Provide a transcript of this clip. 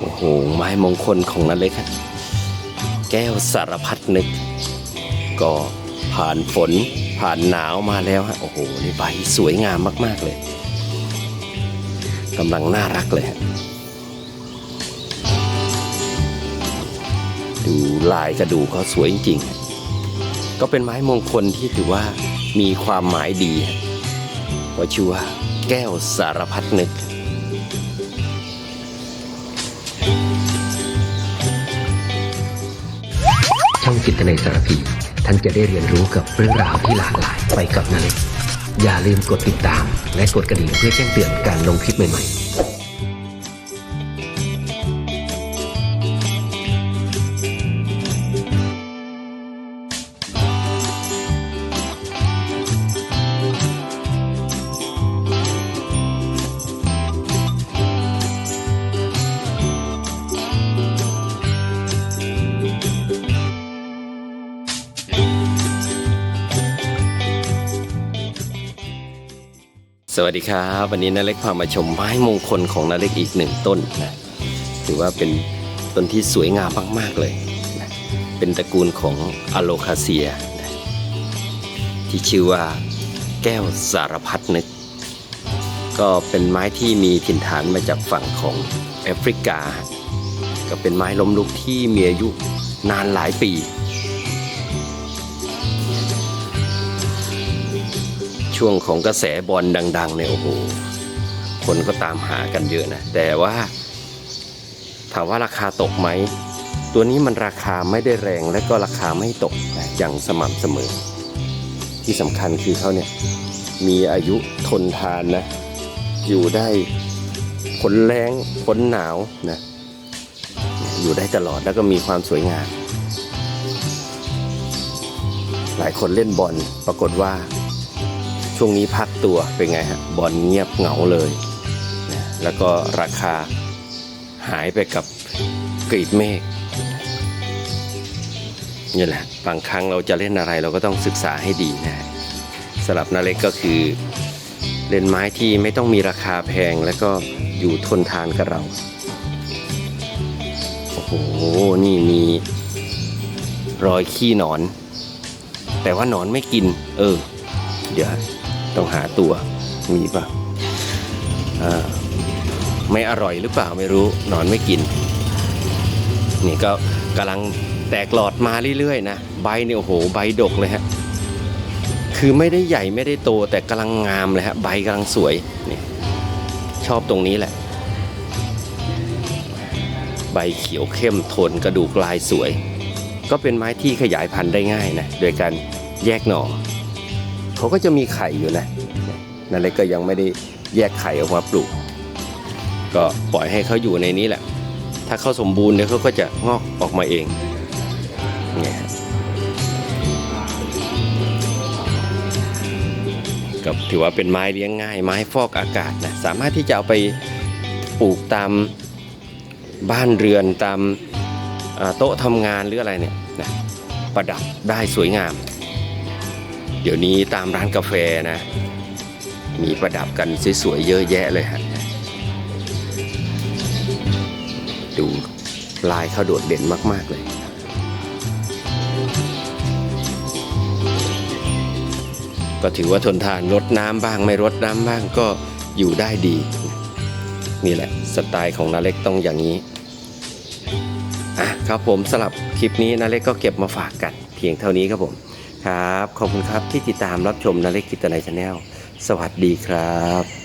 โอ้โห ไม้มงคลของนันเล็กฮะแก้วสารพัดนึก ก็ผ่านฝนผ่านหนาวมาแล้วฮะ โอ้โห นี่ใบสวยงามมาก ๆ เลยกำลังน่ารักเลยฮะ ดูลายกระดูกเขาสวยจริงๆก็เป็นไม้มงคลที่ถือว่ามีความหมายดีฮะเพราะชื่อว่าแก้วสารพัดนึก จิตในสารพี ท่านจะได้เรียนรู้กับเรื่องราวที่หลากหลายไปกับนาเล็กอย่าลืมกดติดตาม และกดกระดิ่งเพื่อแจ้งเตือนการลงคลิปใหม่ๆ สวัสดีครับ วันนี้นาเล็กพามาชมไม้มงคลของนาเล็กอีกหนึ่งต้นนะถือว่าเป็นต้นที่สวยงามมาก ๆ เลยนะเป็นตระกูลของอะโลคาเซียนะที่ชื่อว่าแก้วสารพัดนึก ก็เป็นไม้ที่มีถิ่นฐานมาจากฝั่งของแอฟริกา ก็เป็นไม้ล้มลุกที่มีอายุนานหลายปี ช่วงของกระแสบอลดัง ๆ เนี่ยโอ้โหคนก็ตามหากันเยอะนะ แต่ว่าถามว่าราคาตกไหม ตัวนี้มันราคาไม่ได้แรงและก็ราคาไม่ตกนะอย่างสม่ำเสมอ ที่สำคัญคือเขาเนี่ยมีอายุทนทานนะ อยู่ได้ผลแรงผลหนาวนะอยู่ได้ตลอดแล้วก็มีความสวยงาม หลายคนเล่นบอลปรากฏว่า ช่วงนี้พักตัวเป็นไงฮะบอลเงียบเหงาเลยนะแล้วก็ราคาหายไปกับกรีดเมฆนี่แหละบางครั้งเราจะเล่นอะไรเราก็ต้องศึกษาให้ดีนะสำหรับนาเล็กก็คือเล่นไม้ที่ไม่ต้องมีราคาแพงแล้วก็อยู่ทนทานกับเรา โอ้โห นี่มีรอยขี้หนอน แต่ว่าหนอนไม่กิน เออ เดี๋ยว ต้องหาตัวมีป่ะอ่าไม่อร่อยหรือเปล่าไม่รู้นอนไม่กิน นี่ก็กำลังแตกหลอดมาเรื่อยๆนะใบเนี่ยโอ้โหใบดกเลยฮะคือไม่ได้ใหญ่ไม่ได้โตแต่กำลังงามเลยฮะใบกำลังสวยนี่ชอบตรงนี้แหละ ใบเขียวเข้มโทนกระดูกลายสวย ก็เป็นไม้ที่ขยายพันธุ์ได้ง่ายนะโดยการแยกหน่อ เขาก็จะมีไข่อยู่นะนั่นเลยก็ยังไม่ได้แยกไข่ออกมาปลูก ก็ปล่อยให้เขาอยู่ในนี้แหละ ถ้าเขาสมบูรณ์เดี๋ยเขาก็จะงอกออกมาเองเนี่ยฮะก็ถือว่าเป็นไม้เลี้ยงง่าย ไม้ฟอกอากาศนะสามารถที่จะเอาไปปลูกตามบ้านเรือนตามโต๊ะทำงานหรืออะไรเนี่ยนะประดับได้สวยงาม เดี๋ยวนี้ตามร้านกาแฟนะ มีประดับกันสวยๆเยอะแยะเลยฮะดูลายเขาโดดเด่นมากๆเลย ก็ถือว่าทนทานรดน้ำบ้างไม่รดน้ำบ้างก็อยู่ได้ดี นี่แหละสไตล์ของนาเล็กต้องอย่างนี้อะครับผมสลับคลิปนี้นาเล็กก็เก็บมาฝากกัน เพียงเท่านี้ครับผม ครับ ขอบคุณครับที่ติดตามรับชมนาเล็กกิตนายชาแนลสวัสดีครับ